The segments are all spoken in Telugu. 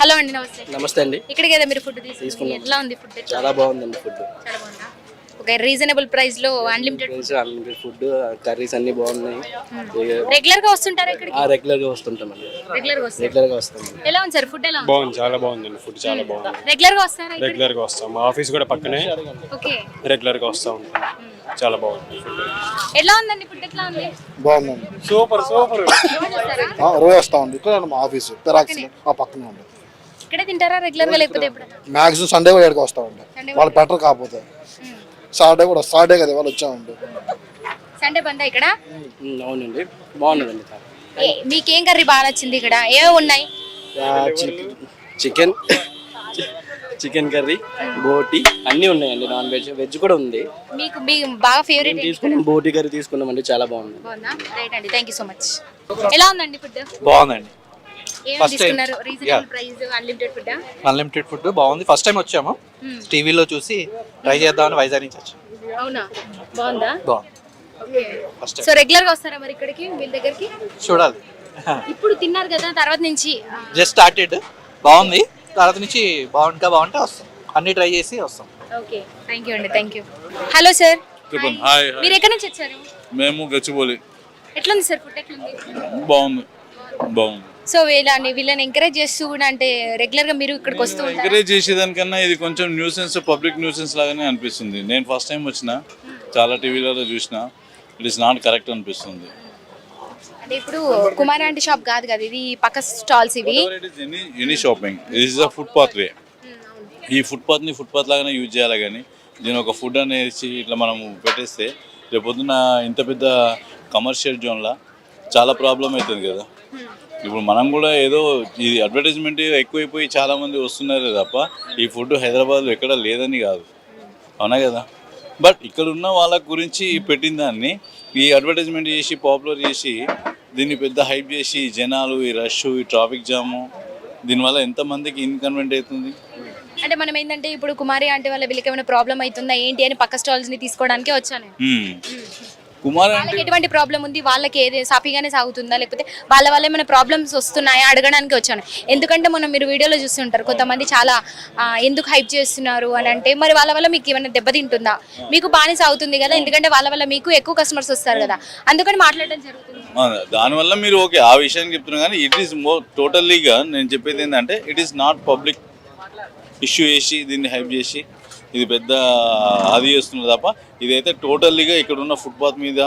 హలో అండి నమస్తే. నమస్తే అండి. ఇక్కడికి మీరు ఫుడ్ తీసుకుని ఎట్లా ఉంది ఫుడ్? చాలా బాగుందండి ఫుడ్. చాలా బాగుందా? ఒక రీజనబుల్ ప్రైస్లో అన్లిమిటెడ్ అన్లిమిటెడ్ ఫుడ్ కర్రీస్ అన్ని బాగున్నాయి. రెగ్యులర్గా వస్తుంటారా ఇక్కడికి? రెగ్యులర్గా రెగ్యులర్గా వస్తారు రెగ్యులర్గా వస్తాం. ఎలా ఉంది సార్? ఫుడ్ ఎలా ఉంది? బాగుంది చాలా బాగుందండి. ఫుడ్ చాలా బాగుంది. రెగ్యులర్గా వస్తారా ఇక్కడ రెగ్యులర్గా వస్తాం. మా ఆఫీస్ కూడా పక్కనే ఓకే. రెగ్యులర్గా వస్తా ఉంటాం. చాలా బాగుంది. ఎలా ఉందండి ఫుడ్? ఎట్లా ఉంది? బాగుందండి. సూపర్ సూపర్ రోజు వస్తా ఉంది. ఇక్కడ మా ఆఫీసు పెరాక్స్ ఆ పక్కన ఉంది. ఇక్కడే తింటారా రెగ్యులర్గా లేకపోతే ఎప్పుడైనా మ్యాక్సిమం సండే కూడా ఇక్కడికి వస్తా వాళ్ళు బెటర్ కాకపోతే. సాటర్డే కూడా సాటర్డే కదా వాళ్ళు వచ్చా ఉండే సండే బందా ఇక్కడ? ఉమ్, అవునండి. బాగున్నదండి చాలా. ఏ- మీకేం కర్రీ బాగా నచ్చింది ఇక్కడ? ఏమేమి ఉన్నాయి? చికెన్ చికెన్ కర్రీ బోటి అన్నీ ఉన్నాయండి. నాన్ వెజ్ వెజ్ కూడా ఉంది. మీకు మీ బాగా ఫేవరెట్ తీసుకున్నాం బోటి కర్రీ తీసుకున్నామండి. చాలా బాగుంది. బాగుందా? రైట్ అండి. థ్యాంక్ యూ సో మచ్ ఎలా ఉందండి ఫుడ్ బాగుందండి. Reasonable price unlimited food unlimited food బాగుంది. ఫస్ట్ టైం వచ్చాము. టీవీలో చూసి ట్రై చేద్దామని వైజాగ్ నుంచి వచ్చాము అవునా? బాగుందా? బాగుంది. ఓకే. ఫస్ట్ సో రెగ్యులర్గా వస్తారా మరి ఇక్కడికి వీళ్ళ దగ్గరికి? చూడాలి. ఇప్పుడు తిన్నారు కదా తర్వాత నుంచి జస్ట్ స్టార్టెడ్ బాగుంది. తర్వాత నుంచి బాగుంటా బాగుంటే వస్తాం. అన్ని ట్రై చేసి వస్తాం. ఓకే. థ్యాంక్ యూ అండి. Thank you hello sir hi మీరు ఎక్కడి నుంచి వచ్చారు? మేము గచ్చిబౌలి. ఎట్లుంది సార్ ఫుడ్ ఎట్లుంది? బాగుంది? బాగుంది. సో వీళ్ళని వీళ్ళని ఎంకరేజ్ చేస్తూ కూడా అంటే రెగ్యులర్గా మీరు ఇక్కడికి వస్తూ? ఎంకరేజ్ చేసేదానికన్నా ఇది కొంచెం న్యూసెన్స్ పబ్లిక్ న్యూసెన్స్ లాగానే అనిపిస్తుంది. నేను ఫస్ట్ టైం వచ్చిన చాలా టీవీలలో చూసిన ఇట్ ఇస్ నాట్ కరెక్ట్ అనిపిస్తుంది. అంటే ఇప్పుడు కుమార్ ఆంటీ షాప్ కాదు కదా ఇది పక్క స్టాల్స్ ఇవి. Any shopping is a footpath way ఈ ఫుట్పాత్ని ఫుట్పాత్ లాగానే యూజ్ చేయాలి కానీ దీని ఒక ఫుడ్ అనేసి ఇట్లా మనం పెట్టేస్తే రేపొద్దున ఇంత పెద్ద కమర్షియల్ జోన్లా చాలా ప్రాబ్లం అవుతుంది కదా. ఇప్పుడు మనం కూడా ఏదో ఈ అడ్వర్టైజ్మెంట్ ఎక్కువైపోయి చాలా మంది వస్తున్నారే తప్ప ఈ ఫుడ్ హైదరాబాద్లో ఎక్కడ లేదని కాదు. అవునా కదా? బట్ ఇక్కడ ఉన్న వాళ్ళ గురించి పెట్టిన దాన్ని ఈ అడ్వర్టైజ్మెంట్ చేసి పాపులర్ చేసి దీన్ని పెద్ద హైప్ చేసి జనాలు ఈ రష్ ఈ ట్రాఫిక్ జాము దీనివల్ల ఎంతమందికి ఇన్కన్వెంట్ అవుతుంది? అంటే మనం ఏంటంటే ఇప్పుడు కుమారి ఆంటీ వాళ్ళ వీళ్ళకి ఏమైనా ప్రాబ్లం అవుతుందా ఏంటి అని పక్క స్టాల్స్ని తీసుకోవడానికే వచ్చాను. కుమార్ వాళ్ళకి ఎటువంటి ప్రాబ్లం ఉంది? వాళ్ళకి ఏది సాఫీగానే సాగుతుందా? లేకపోతే వాళ్ళ వల్ల ఏమైనా ప్రాబ్లమ్స్ వస్తున్నాయా? అడగడానికి వచ్చాను. ఎందుకంటే మనం మీరు వీడియోలో చూస్తుంటారు కొంతమంది చాలా ఆ, ఎందుకు హైప్ చేస్తున్నారు అని అంటే మరి వాళ్ళ వల్ల మీకు ఏమైనా దెబ్బతింటుందా? మీకు బాగానే సాగుతుంది కదా? ఎందుకంటే వాళ్ళ వల్ల మీకు ఎక్కువ కస్టమర్స్ వస్తారు కదా? అందుకని మాట్లాడడం జరుగుతుంది. ఆ, దానివల్ల మీరు ఓకే ఆ విషయాన్ని చెప్తున్నా కానీ ఇట్ ఈస్ మోర్ టోటల్లీగా నేను చెప్పేది ఏంటంటే it is not public issue చేసి దీన్ని హైప్ చేసి ఇది పెద్ద అది చేస్తున్నారు తప్ప ఇదైతే టోటల్లీగా ఇక్కడ ఉన్న ఫుట్పాత్ మీద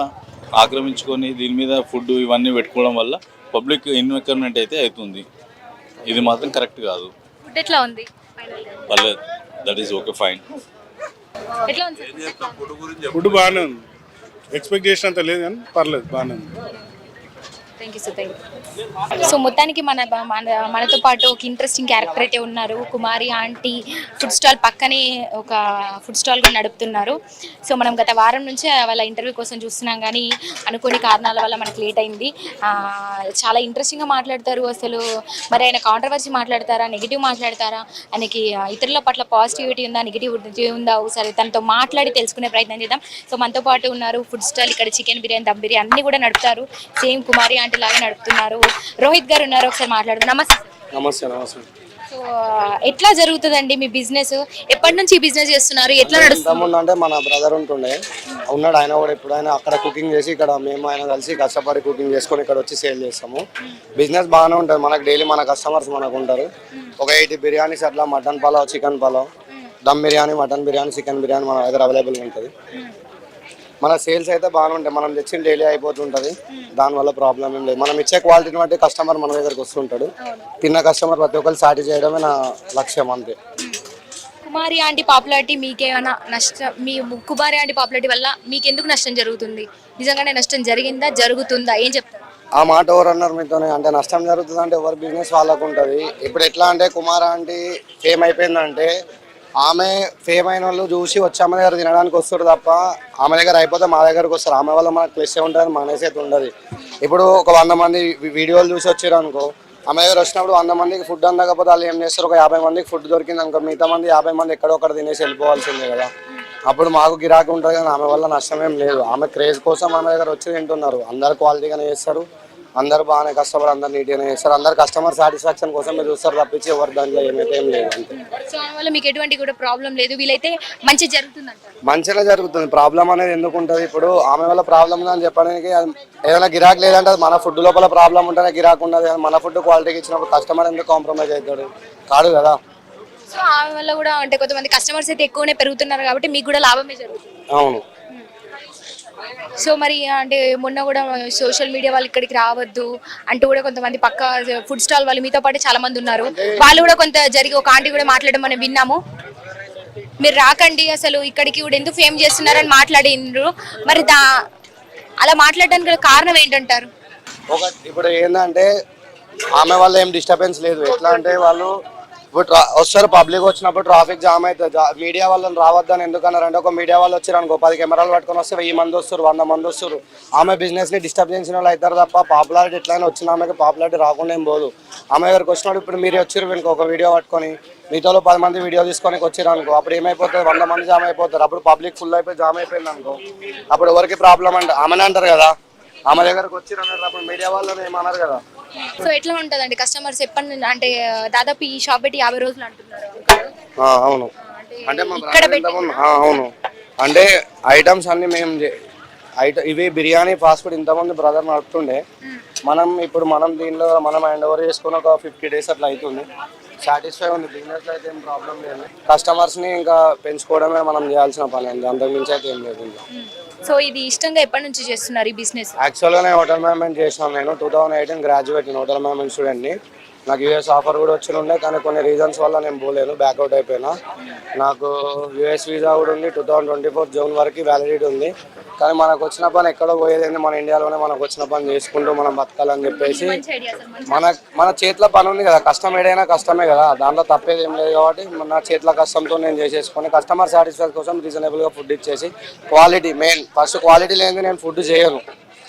ఆక్రమించుకొని దీని మీద ఫుడ్ ఇవన్నీ పెట్టుకోవడం వల్ల పబ్లిక్ ఇన్వెక్వర్మెంట్ అయితే అవుతుంది. ఇది మాత్రం కరెక్ట్ కాదు. ఫుడ్ ఎట్లా ఉంది? పర్లేదు. That is okay fine? Food బాగానే ఉంది. ఎక్స్పెక్ట్ చేసినంత లేదు కానీ పర్లేదు బాగానే ఉంది. Thank you so thank so మొత్తానికి మన మన మనతో పాటు ఒక ఇంట్రెస్టింగ్ క్యారెక్టర్ అయితే ఉన్నారు. కుమారి ఆంటీ ఫుడ్ స్టాల్ పక్కనే ఒక ఫుడ్ స్టాల్ కూడా నడుపుతున్నారు. సో మనం గత వారం నుంచి వాళ్ళ ఇంటర్వ్యూ కోసం చూస్తున్నాం కానీ అనుకోని కారణాల వల్ల మనకు లేట్ అయింది. చాలా ఇంట్రెస్టింగ్గా మాట్లాడతారు అసలు. మరి ఆయన కాంట్రవర్సీ మాట్లాడతారా? నెగిటివ్ మాట్లాడతారా? ఆయనకి ఇతరుల పట్ల పాజిటివిటీ ఉందా? నెగిటివిటీ ఉందా? ఒకసారి తనతో మాట్లాడి తెలుసుకునే ప్రయత్నం చేద్దాం. సో మనతో పాటు ఉన్నారు ఫుడ్ స్టాల్ ఇక్కడ చికెన్ బిర్యానీ దమ్ బిర్యానీ అన్నీ కూడా నడుపుతారు. సేమ్ కుమారి ఆంటీ లాగా నడుపుతున్నారు. రోహిత్ గారు ఉన్నారు ఒకసారి మాట్లాడుతున్నారు నమస్తే. నమస్తే నమస్తే. సో ఎట్లా జరుగుతుందండి మీ బిజినెస్? ఎప్పటి నుంచి ఈ బిజినెస్ చేస్తున్నారు? ఎట్లా నడుస్తుంది అంటే మన బ్రదర్ ఉంటుండే. ఉన్నాడు ఆయన కూడా ఎప్పుడైనా అక్కడ కుకింగ్ చేసి ఇక్కడ మేము ఆయన కలిసి కష్టపడి కుకింగ్ చేసుకొని ఇక్కడ వచ్చి సేల్ చేస్తాము. బిజినెస్ బాగానే ఉంటుంది. మనకు డైలీ మన కస్టమర్స్ మనకు ఉంటారు. ఒక ఎయిటీ బిర్యానీస్ అట్లా mutton pulao chicken pulao dum biryani mutton biryani chicken biryani మన దగ్గర అవైలబుల్గా ఉంటుంది. మన సేల్స్ అయితే బాగానే ఉంటాయి మనం తెచ్చిన డైలీ అయిపోతుంటుంది. దానివల్ల ప్రాబ్లం ఏం లేదు. మనం ఇచ్చే క్వాలిటీని బట్టి కస్టమర్ మన దగ్గరకు వస్తుంటాడు. తిన్న కస్టమర్ ప్రతి ఒక్కరు సాటి చేయడమే నా లక్ష్యం అంతే. కుమారి ఆంటీ పాపులారిటీ మీకేమైనా నష్టం మీ కుమారి ఆంటీ పాపులారిటీ వల్ల మీకు ఎందుకు నష్టం జరుగుతుంది? నిజంగానే నష్టం జరిగిందా? జరుగుతుందా? ఏం చెప్తారు? ఆ మాట ఎవరు అన్నారు మీతోనే? అంటే నష్టం జరుగుతుంది అంటే ఎవరి బిజినెస్ వాళ్ళకు ఉంటుంది ఇప్పుడు ఎట్లా అంటే కుమార్ ఆంటీ ఫేమ్ అయిపోయిందంటే ఆమె ఫేమ్ అయిన వాళ్ళు చూసి వచ్చి ఆమె దగ్గర తినడానికి వస్తారు తప్ప ఆమె దగ్గర అయిపోతే మా దగ్గరకు వస్తారు. ఆమె వల్ల మనకు ప్లస్ ఉంటుంది మనసే అయితే ఉండదు. ఇప్పుడు ఒక వంద మంది వీడియోలు చూసి వచ్చారు అనుకో ఆమె దగ్గర వచ్చినప్పుడు వంద మందికి ఫుడ్ అందకపోతే వాళ్ళు ఏం చేస్తారు? ఒక యాభై మందికి ఫుడ్ దొరికింది అనుకో మిగతా మంది యాభై మంది ఎక్కడో ఒకటి తినేసి వెళ్ళిపోవాల్సిందే కదా. అప్పుడు మాకు గిరాకీ ఉంటుంది కానీ ఆమె వల్ల నష్టం ఏం లేదు. ఆమె క్రేజ్ కోసం ఆమె దగ్గర వచ్చి తింటున్నారు. అందరు క్వాలిటీగానే చేస్తారు. అందరు బాగానే కష్టపడి అందరు నీట్గానే చేస్తారు. అందరు కస్టమర్ సాటిస్ఫాక్షన్ కోసం మీరు చూస్తారు తప్పించి ఎవరు దాంట్లో ఏమైతే ఏం లేదు అంతే. సో దానివల్ల మీకు ఎటువంటి కూడా ప్రాబ్లం లేదు. వీలైతే మంచి జరుగుతుంది అంటారు మంచిగా జరుగుతుంది. ప్రాబ్లం అనేది ఎందుకు ఉంటుంది? ఇప్పుడు ఆమె వల్ల ప్రాబ్లం ఉందని చెప్పడానికి అది ఏదైనా గిరాక్ లేదంటే అది మన ఫుడ్ లోపల ప్రాబ్లం ఉంటేనే గిరాక్ ఉండదు. మన ఫుడ్ క్వాలిటీకి ఇచ్చినప్పుడు కస్టమర్ ఎందుకు కాంప్రమైజ్ అవుతాడు? కాదు కదా. సో ఆ వల్ల కూడా అంటే కొంతమంది కస్టమర్స్ అయితే ఎక్కువనే పెరుగుతున్నారు కాబట్టి మీకు కూడా లాభమే జరుగుతుంది. అవును. సో మరి అంటే మొన్న కూడా సోషల్ మీడియా వాళ్ళు ఇక్కడికి రావద్దు అంటూ కూడా కొంతమంది పక్క ఫుడ్ స్టాల్ వాళ్ళు మీతో పాటు చాలా మంది ఉన్నారు. వాళ్ళు కూడా కొంత జరిగి ఒక ఆంటీ కూడా మాట్లాడడం మనం విన్నాము. మీరు రాకండి అసలు ఇక్కడికి కూడా ఎందుకు ఫేమ్ చేస్తున్నారని మాట్లాడిండ్రు మరి దా అలా మాట్లాడడానికి కారణం ఏంటంటారు? ఒక ఇప్పుడు ఏంటంటే ఆమె వల్ల ఏం డిస్టర్బెన్స్ లేదు. ఎట్లా అంటే వాళ్ళు ఇప్పుడు వస్తారు పబ్లిక్ వచ్చినప్పుడు ట్రాఫిక్ జామ్ అవుతుంది. మీడియా వాళ్ళని రావద్దని ఎందుకన్నారంటే ఒక మీడియా వాళ్ళు వచ్చారు అనుకో పది కెమెరాలు పట్టుకొని వస్తే వెయ్యి మంది వస్తారు వంద మంది వస్తారు. ఆమె బిజినెస్ని డిస్టర్బ్ చేసిన వాళ్ళు అవుతారు తప్ప పాపులారిటీ ఎట్లయినా వచ్చిన ఆమెకి పాపులారిటీ రాకుండా ఏం పోదు. ఆమె దగ్గరికి వచ్చినప్పుడు ఇప్పుడు మీరు వచ్చారు వెనుక ఒక వీడియో పట్టుకొని మీతో పది మంది వీడియో తీసుకొని వచ్చారు అనుకో అప్పుడు ఏమైపోతుంది? వంద మంది జామ్ అయిపోతారు. అప్పుడు పబ్లిక్ ఫుల్ అయిపోయి జామ్ అయిపోయింది అనుకో అప్పుడు ఎవరికి ప్రాబ్లం అంటే ఆమెనే అంటారు కదా. ఆమె దగ్గరకు వచ్చి అన్నారు అప్పుడు మీడియా వాళ్ళు ఏమన్నారు కదా. సో ఎట్లా ఉంటుందండి? కస్టమర్స్ ఎప్పటి అంటే దాదాపు ఈ షాప్ పెట్టి యాభై రోజులు అంటున్నారు ఆ, అవును. అంటే మా ఇక్కడ brand ఇంతకుముందు- ఆ, అవును. అంటే ఐటమ్స్ అన్ని మేము ఐట ఇవి బిర్యానీ ఫాస్ట్ ఫుడ్ ఇంతమంది బ్రదర్ నడుపుతుండే. మనం ఇప్పుడు మనం దీనిలో మనం హ్యాండ్ ఓవర్ చేసుకుని ఒక ఫిఫ్టీ డేస్ అట్లా అవుతుంది. సాటిస్ఫై ఉంది. బిజినెస్ అయితే ఏం ప్రాబ్లం లేదు. కస్టమర్స్ని ఇంకా పెంచుకోవడమే మనం చేయాల్సిన పని. అండి అంతకు మించి అయితే ఏం లేదు ఇంకా. సో ఇది ఇష్టంగా ఎప్పటి నుంచి చేస్తున్నారు ఈ బిజినెస్ యాక్చువల్గా నేను హోటల్ మేనేజ్మెంట్ చేసినాను నేను. Two thousand eighteen graduate hotel management స్టూడెంట్ని నాకు యూఎస్ ఆఫర్ కూడా వచ్చి ఉండే కానీ కొన్ని రీజన్స్ వల్ల నేను పోలేదు బ్యాక్అవుట్ అయిపోయినా. నాకు యూఎస్ వీసా కూడా ఉంది two thousand twenty four June వరకు వ్యాలిడిటీ ఉంది. కానీ మనకు వచ్చిన పని ఎక్కడో పోయేది మన ఇండియాలోనే మనకు వచ్చిన పని చేసుకుంటూ మనం బతకాలని చెప్పేసి మన మన చేతిలో పని ఉంది కదా కష్టం ఏదైనా కష్టమే కదా. దాంట్లో తప్పేది ఏం లేదు కాబట్టి నా చేతిలో కష్టంతో నేను చేసేసుకొని కస్టమర్ సాటిస్ఫాక్షన్ కోసం రీజనబుల్గా ఫుడ్ ఇచ్చేసి క్వాలిటీ మెయిన్ ఫస్ట్ క్వాలిటీ లేనిది నేను ఫుడ్ చేయను.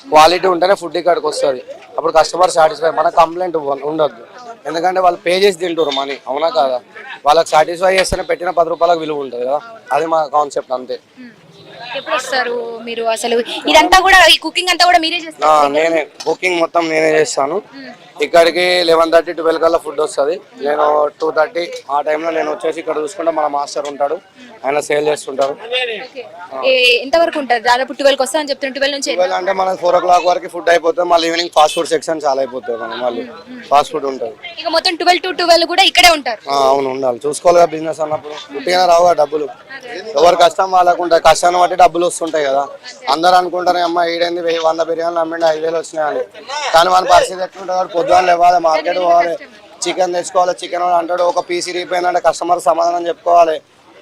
క్వాలిటీ ఉంటేనే ఫుడ్ ఇక్కడికి వస్తుంది. అప్పుడు కస్టమర్ సాటిస్ఫై మన కంప్లైంట్ ఉండొద్దు. ఎందుకంటే వాళ్ళు పే చేసి తింటారు మనీ అవునా కాదా? వాళ్ళకి సాటిస్ఫై చేస్తేనే పెట్టిన పది రూపాయలకు విలువ ఉంటుంది కదా? అది మా కాన్సెప్ట్ అంతే. ఎప్పుడు వస్తారు మీరు అసలు? ఇదంతా కూడా ఈ కుకింగ్ అంతా కూడా మీరే చేస్తారు? నేనే. కుకింగ్ మొత్తం నేనే చేస్తాను. ఇక్కడికి లెవెన్ థర్టీ ట్వెల్వ్ కల్లా ఫుడ్ వస్తుంది. నేను టూ థర్టీ ఆ టైంలో నేను వచ్చేసి ఇక్కడ చూసుకుంటే మన మాస్టర్ ఉంటాడు. ఆయన సేల్ చేస్తుంటారు. దాదాపు ట్వెల్వ్ వస్తా అని ట్వెల్వ్ నుంచి ట్వెల్వ్ అంటే మనకి ఫోర్ ఓ క్లాక్ వరకు ఫుడ్ అయిపోతుంది. మళ్ళీ ఈవినింగ్ ఫాస్ట్ ఫుడ్ సెక్షన్ చాలా అయిపోతుంది మనం మళ్ళీ. ఫాస్ట్ ఫుడ్ ఉంటుంది. ఇక మొత్తం ట్వెల్వ్ టు ట్వెల్వ్ కూడా ఇక్కడే ఉంటారు. అవును ఉండాలి. చూసుకోవాలి కదా బిజినెస్ అన్నప్పుడు. పుట్టిగా రావుగా డబ్బులు. ఎవరు కష్టం వాళ్ళకు ఉంటాయి. కష్టాన్ని బట్టి డబ్బులు వస్తుంటాయి కదా. అందరూ అనుకుంటారు అమ్మ వెయ్యి వంద బిర్యానీలు అమ్మిండి ఐదు వేలు వచ్చినాయని. కానీ మన పరిస్థితి ఎట్లుంటుంది? పొద్దున్న లేవాలి మార్కెట్ పోవాలి. చికెన్ తెచ్చుకోవాలి చికెన్ అంటాడు ఒక పీస్ ఇరిగిపోయిందంటే కస్టమర్ సమాధానం చెప్పుకోవాలి.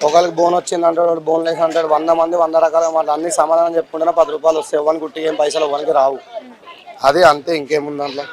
ఒకరికి బోన్ వచ్చింది అంటాడు బోన్ లేసి అంటాడు వంద మంది వంద రకాల మాట అన్ని సమాధానం చెప్పుకుంటేనే పది రూపాయలు వస్తాయి ఎవరికి కుట్టి ఏం పైసలు ఎవరికి రావు. అది అంతే ఇంకేముంది దాంట్లో?